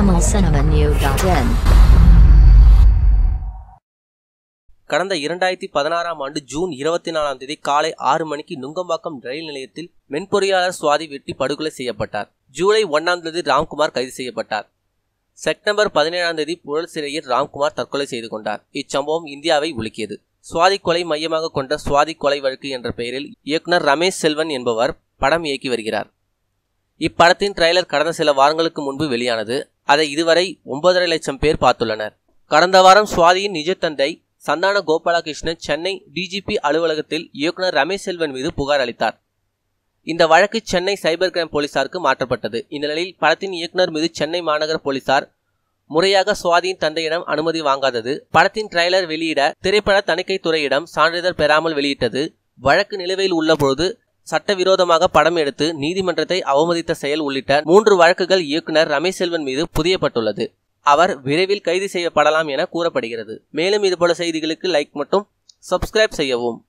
tamilcinemanew.in கடந்த இரண்டாயிரத்தி பதினாறாம் ஆண்டு ஜூன் இருபத்தி நாலாம் தேதி காலை ஆறு மணிக்கு நுங்கம்பாக்கம் ரயில் நிலையத்தில் மென்பொறியாளர் சுவாதி வெட்டி படுகொலை செய்யப்பட்டார். ஜூலை ஒன்றாம் தேதி ராம்குமார் கைது செய்யப்பட்டார். செப்டம்பர் பதினேழாம் தேதி புழல் சிறையில் ராம்குமார் தற்கொலை செய்து கொண்டார். இச்சம்பவம் இந்தியாவை உலுக்கியது. சுவாதி கொலை மையமாக கொண்ட சுவாதி கொலை வழக்கு என்ற பெயரில் இயக்குனர் ரமேஷ் செல்வன் என்பவர் படம் இயக்கி வருகிறார். இப்படத்தின் ட்ரெய்லர் கடந்த சில வாரங்களுக்கு முன்பு வெளியானது. அதை இதுவரை ஒன்பதரை லட்சம் பேர் பார்த்துள்ளனர். கடந்த வாரம் சுவாதியின் நிஜத்தந்தை சந்தான கோபாலகிருஷ்ணன் சென்னை டிஜிபி அலுவலகத்தில் இயக்குனர் ரமேஷ் செல்வன் மீது புகார் அளித்தார். இந்த வழக்கு சென்னை சைபர் கிரைம் போலீசாருக்கு மாற்றப்பட்டது. இந்த நிலையில் படத்தின் இயக்குனர் மீது சென்னை மாநகர போலீசார் முறையாக சுவாதியின் தந்தையிடம் அனுமதி வாங்காதது. படத்தின் ட்ரெய்லர் வெளியிட திரைப்பட தணிக்கை துறையிடம் சான்றிதழ் பெறாமல் வெளியிட்டது. வழக்கு நிலுவையில் உள்ளபோது சட்டவிரோதமாக படம் எடுத்து நீதிமன்றத்தை அவமதித்த செயல் உள்ளிட்ட மூன்று வழக்குகள் இயக்குனர் ரமேஷ் செல்வன் மீது புதியப்பட்டுள்ளது. அவர் விரைவில் கைது செய்யப்படலாம் என கூறப்படுகிறது. மேலும் இதுபோல செய்திகளுக்கு லைக் மற்றும் சப்ஸ்கிரைப் செய்யவும்.